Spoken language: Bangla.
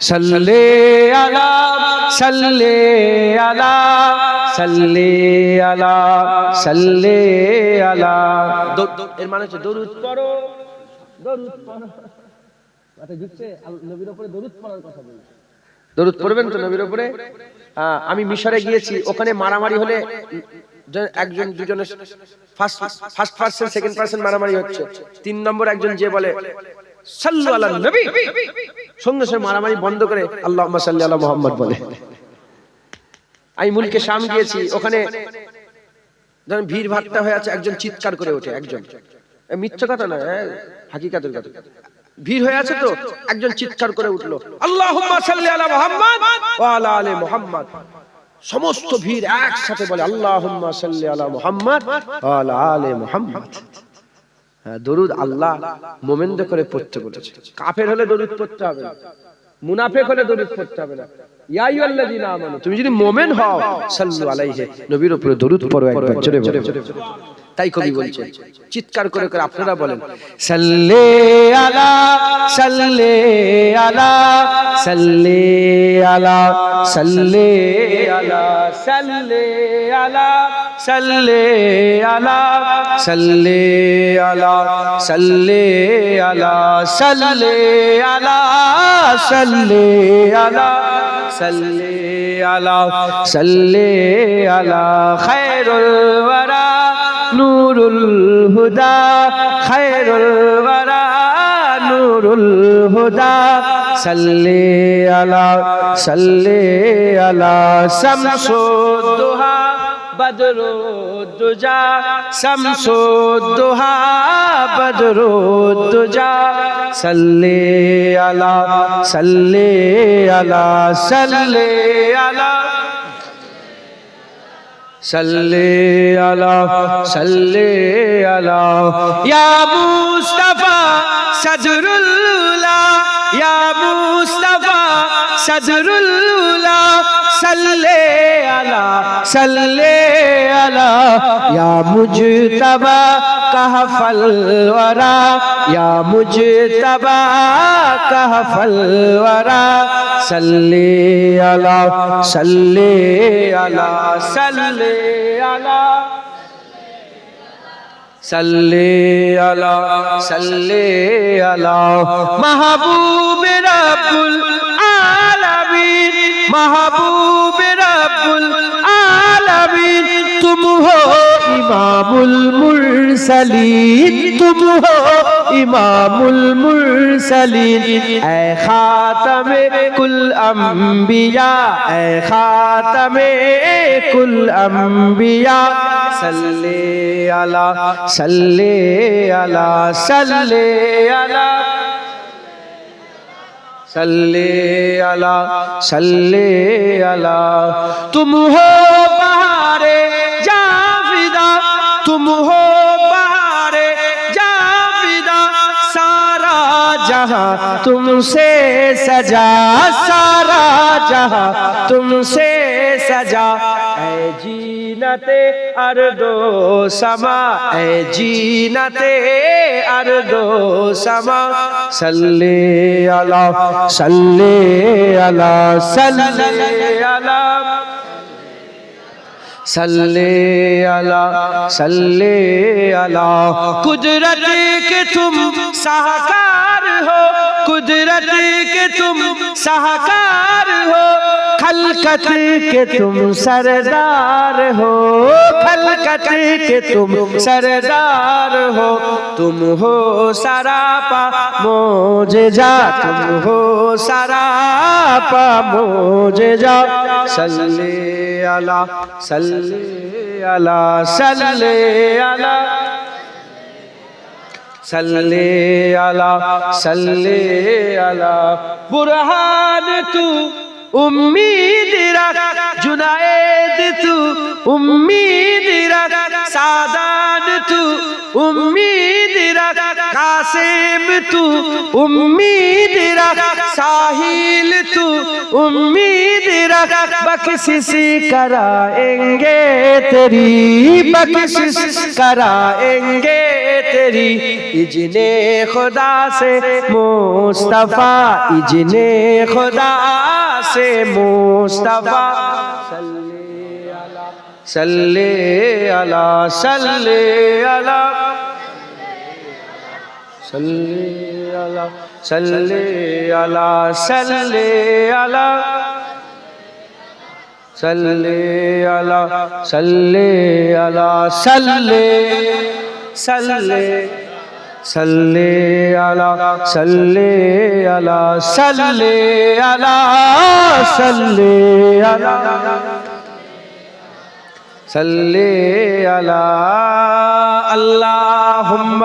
সাল্লে আলা সাল্লে আলা সাল্লে আলা সাল্লে আলা। এর মানে হচ্ছে দরুদ পড়ো। দরুদ পড়ো। নবীর উপরে দরুদ পড়ার কথা বলছে। দরুদ পড়বেন তো নবীর উপরে আমি মিশরে গিয়েছি, ওখানে মারামারি হলে একজন, দুজনের first first person second person মারামারি হচ্ছে। তিন নম্বর একজন যে বলে সাল্লু আলা নবী। সঙ্গে সঙ্গে মারামারি বন্ধ করে আল্লাহ সাল্লি আলা মোহাম্মদ বলে। আমি মুলকে শাম গিয়েছি, ওখানে যখন ভিড় ভাট্টা হয়ে আছে, একজন চিৎকার করে ওঠে, একজন। মিথ্যে কথা না হাকিকাতের কথা। ভিড় হয়ে আছে তো, একজন চিৎকার করে উঠল, আল্লাহুম্মা সাল্লি আলা মুহাম্মদ আলা আলি মুহাম্মদ। সমস্ত ভিড় একসাথে বলে, আল্লাহুম্মা সাল্লি আলা মুহাম্মদ আলা আলি মুহাম্মদ। দরুদ আল্লাহ মোমেন্দ করে পড়তে বলেছে। কাফের হলে দরুদ পড়তে হবে না। মুনাফেক হলে দরুদ পড়তে হবে না। তুমি যদি মোমেন হও সাল্লু আলাইহি নবীর উপরে দরুদ পড়ো একবার জোরে বলে। তাই কবি বলছে চিৎকার করে করে আপনারা বলেন সাল্লে আলা সাল্লে আলা সাল্লে আলা সাল্লে আলা সাল্লে আলা। সাল্লে আলা সাল্লে আলা সাল্লে আলা সাল্লে আলা সাল্লে আলা সাল্লে আলা সাল্লে আলা। খায়রুল ওয়ারা, নূরুল হুদা, খায়রুল ওয়ারা, নূরুল হুদা। সাল্লে আলা সাল্লে আলা বদরো দুজা শামসো দোহা বদরো দুজা সাল্লে আলা সাল্লে আলা সাল্লে আলা صلی اللہ صلی اللہ یا مصطفیٰ صدر اللہ یا مصطفیٰ صدر اللہ صلی اللہ सल्ले अला या मुजतबा कहफल वरा या मुजतबा कहफल वरा सल्ले अला सल्ले अला सल्ले अला सल्ले अला सल्ले अला महबूब रब्बुल आलमीन महबूब नबी तुम हो इमामुल मुरसलीन तुम हो इमामुल मुरसलीन ऐ खातम कुल अंबिया ऐ खातम कुल अंबिया सल्ले अला सल्ले अला सल्ले अला सल्ले अला सल्ले अला तुम हो बहारे जाविदा तुम हो बहारे जाविदा सारा जहां तुमसे सजा सारा जहां तुमसे सजा ऐ जीनते अर्दो समा ऐ जीनते अर्दो समा सल्ले अला सल्ले अला सल्ले अला सल्ले अला सल्ले अला। कुदरत के तुम साहकार हो, कुदरत के तुम साहकार हो। खलकत के तुम सरदार हो, खलकत के तुम सरदार हो। तुम हो सरापा मोजे जा तुम हो सरापा मोजे जा सल्ले আলা, সাল্লি আলা সাল্লি আলা। সাল্লি আলা সাল্লি আলা। বুরহান তু, উম্মিদ রাখ, জুনায়েদ তু, উম্মিদ রাখ। সাদান তু, উম্মিদ রাখ। কাসিম তু, উম্মিদ রাখ। সাহিল তু, উম্মিদ تیرا بخشش کرائیں گے تیری بخشش کرائیں گے تیری اجنے خدا سے مصطفیٰ اجنے خدا سے مصطفیٰ صلی اللہ صلی اللہ صلی اللہ صلی اللہ صلی اللہ صلی علی صلی علی صلی صلی صلی علی صلی علی صلی علی صلی علی صلی علی اللهم